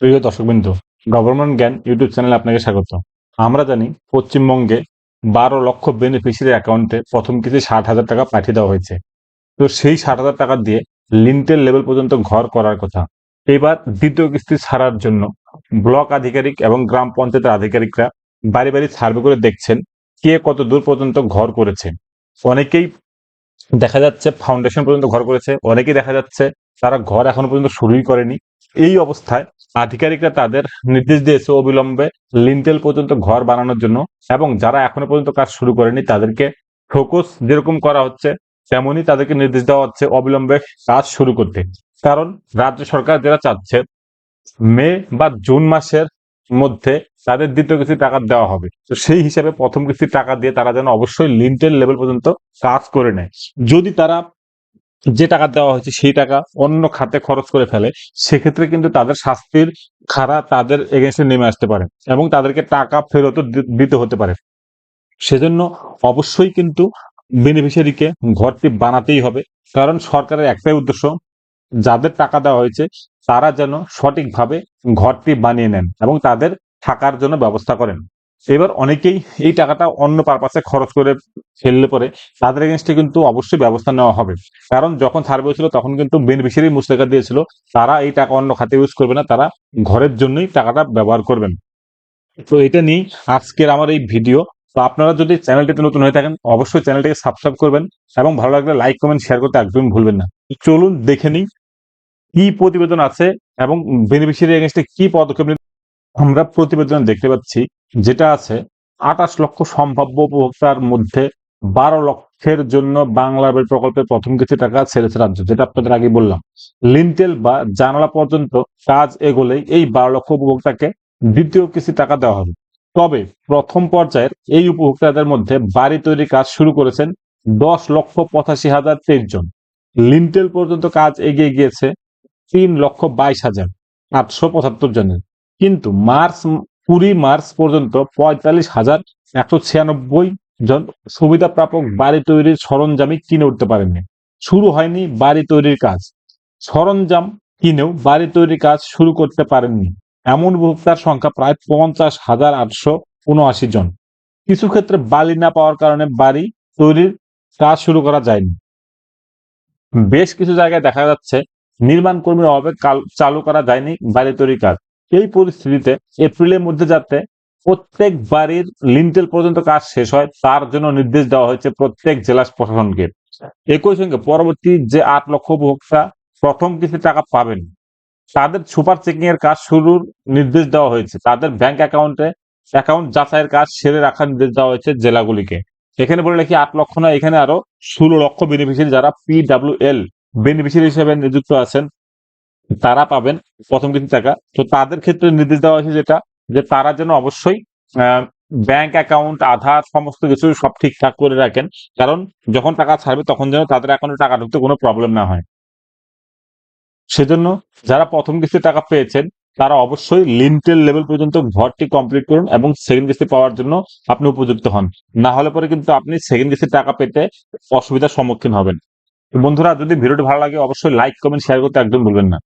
প্রিয় দর্শকবৃন্দ গভর্নমেন্ট জ্ঞান ইউটিউব চ্যানেলে আপনাকে স্বাগত। আমরা জানি পশ্চিমবঙ্গে বারো লক্ষ বেনিফিশিয়ারি অ্যাকাউন্টে প্রথম কিস্তি ষাট হাজার টাকা পাঠিয়ে দেওয়া হয়েছে। তো সেই ষাট হাজার টাকা দিয়ে লিন্টেল লেভেল পর্যন্ত ঘর করার কথা। এবার দ্বিতীয় কিস্তি ছাড়ার জন্য ব্লক আধিকারিক এবং গ্রাম পঞ্চায়েতের আধিকারিকরা বাড়ি বাড়ি সার্ভে করে দেখছেন কে কত দূর পর্যন্ত ঘর করেছে। অনেকেই দেখা যাচ্ছে ফাউন্ডেশন পর্যন্ত ঘর করেছে, অনেকেই দেখা যাচ্ছে তারা ঘর এখনও পর্যন্ত শুরুই করেনি। এই অবস্থায় আধিকারিকরা তাদের নির্দেশ দিয়েছে অবিলম্বে লিন্টেল পর্যন্ত ঘর বানানোর জন্য এবং যারা এখনও পর্যন্ত কাজ শুরু করেনি তাদেরকে ফোকাস যেরকম করা হচ্ছে, তেমনই তাদেরকে নির্দেশ দেওয়া হচ্ছে অবিলম্বে কাজ শুরু করতে। কারণ রাজ্য সরকার যারা চাচ্ছে, মে বা জুন মাসের মধ্যে তাদের দ্বিতীয় কিস্তি টাকা দেওয়া হবে। তো সেই হিসাবে প্রথম কিস্তির টাকা দিয়ে তারা যেন অবশ্যই লিন্টেল লেভেল পর্যন্ত কাজ করে নেয়। যদি তারা যে টাকা দেওয়া হয়েছে সেই টাকা অন্য খাতে খরচ করে ফেলে, সেক্ষেত্রে কিন্তু তাদের শাস্তির খারা তাদের এগেনস্টে নেমে আসতে পারে এবং তাদেরকে টাকা ফেরত দিতে হতে পারে। সেজন্য অবশ্যই কিন্তু বেনিফিশিয়ারিকে ঘরটি বানাতেই হবে। কারণ সরকারের একটাই উদ্দেশ্য, যাদের টাকা দেওয়া হয়েছে তারা যেন সঠিকভাবে ঘরটি বানিয়ে নেন এবং তাদের থাকার জন্য ব্যবস্থা করেন। এবার অনেকেই এই টাকাটা অন্য পারপাসে খরচ করে ফেললে পরে তাদের এগেনস্টে কিন্তু অবশ্যই ব্যবস্থা নেওয়া হবে। কারণ যখন সার্ভে হয়েছিল তখন কিন্তু বেনিফিশিয়ারি মুস্তেকা দিয়েছিল, তারা এই টাকা অন্য খাতে ইউজ করবে না, তারা ঘরের জন্যই টাকাটা ব্যবহার করবেন। তো এটা নিয়েই আজকের আমার এই ভিডিও তো আপনারা যদি চ্যানেলটিতে নতুন হয়ে থাকেন, অবশ্যই চ্যানেলটিকে সাবস্ক্রাইব করবেন এবং ভালো লাগলে লাইক কমেন্ট শেয়ার করতে একদমই ভুলবেন না। চলুন দেখে নিই কি প্রতিবেদন আছে এবং বেনিফিশিয়ারি এগেনস্টে কি পদক্ষেপ আমরা প্রতিবেদন দেখতে পাচ্ছি। যেটা আছে, আঠাশ লক্ষ সম্ভাব্য উপভোক্তার মধ্যে বারো লক্ষের জন্য বাংলা বেল প্রকল্পের প্রথম কিছু টাকা ছেড়েছে রাজ্য, যেটা আপনাদের আগে বললাম। লিন্টেল বা জানালা পর্যন্ত কাজ এগোলেই এই বারো লক্ষ উপভোক্তাকে দ্বিতীয় কিস্তি টাকা দেওয়া হবে। তবে প্রথম পর্যায়ের এই উপভোক্তাদের মধ্যে বাড়ি তৈরির কাজ শুরু করেছেন দশ লক্ষ পঁচাশি হাজার তেইশ জন। লিন্টেল পর্যন্ত কাজ এগিয়ে গিয়েছে তিন লক্ষ বাইশ হাজার আটশো পঁচাত্তর জনের। কিন্তু মার্চ কুড়ি মার্চ পর্যন্ত পঁয়তাল্লিশ হাজার একশো ছিয়ানব্বই জন সুবিধা প্রাপক বাড়ি তৈরির সরঞ্জামই কিনে উঠতে পারেননি। শুরু হয়নি বাড়ি তৈরির কাজ। সরঞ্জাম কিনেও বাড়ি তৈরির কাজ শুরু করতে পারেননি। এমন উপভোক্তার সংখ্যা প্রায় পঞ্চাশ হাজার আটশো উনআশি জন। কিছু ক্ষেত্রে বালি না পাওয়ার কারণে বাড়ি তৈরির কাজ শুরু করা যায়নি। বেশ কিছু জায়গায় দেখা যাচ্ছে নির্মাণ কর্মীর অভাবে চালু করা যায়নি বাড়ি তৈরির কাজ। এই পরিস্থিতিতে এপ্রিলের মধ্যে যাতে প্রত্যেক বাড়ির লিন্টেল পর্যন্ত কাজ শেষ হয়, তার জন্য নির্দেশ দেওয়া হয়েছে প্রত্যেক জেলা প্রশাসনকে। একই সঙ্গে পরবর্তী যে আট লক্ষ উপভোক্তা প্রথম কিস্তি টাকা পাবেন, তাদের সুপার চেকিং এর কাজ শুরুর নির্দেশ দেওয়া হয়েছে। তাদের ব্যাংক অ্যাকাউন্টে অ্যাকাউন্ট যাচাইয়ের কাজ সেরে রাখার নির্দেশ দেওয়া হয়েছে জেলাগুলিকে। এখানে বলে রাখি, আট লক্ষ না এখানে আরও ষোলো লক্ষ বেনিফিশিয়ারি যারা পিডাব্লিউএল বেনিফিশিয়ারি হিসেবে নিযুক্ত আছেন। তারা পাবেন প্রথম কিছু টাকা। তো তাদের ক্ষেত্রে নির্দেশ দেওয়া হয়েছে যেটা, যে তারা যেন অবশ্যই ব্যাংক অ্যাকাউন্ট আধার, সমস্ত কিছু সব ঠিকঠাক করে রাখেন। কারণ যখন টাকা ছাড়বে তখন যেন তাদের অ্যাকাউন্টে টাকা ঢুকতে কোনো প্রবলেম না হয়। সেজন্য যারা প্রথম কিস্তি টাকা পেয়েছেন, তারা অবশ্যই লিন্টেল লেভেল পর্যন্ত ঘরটি কমপ্লিট করুন এবং সেকেন্ড কিস্তি পাওয়ার জন্য আপনি উপযুক্ত হন। না হলে পরে কিন্তু আপনি সেকেন্ড কিস্তি টাকা পেতে অসুবিধার সম্মুখীন হবেন। বন্ধুরা, যদি ভিডিওটি ভালো লাগে, অবশ্যই লাইক কমেন্ট শেয়ার করতে একদম ভুলবেন না।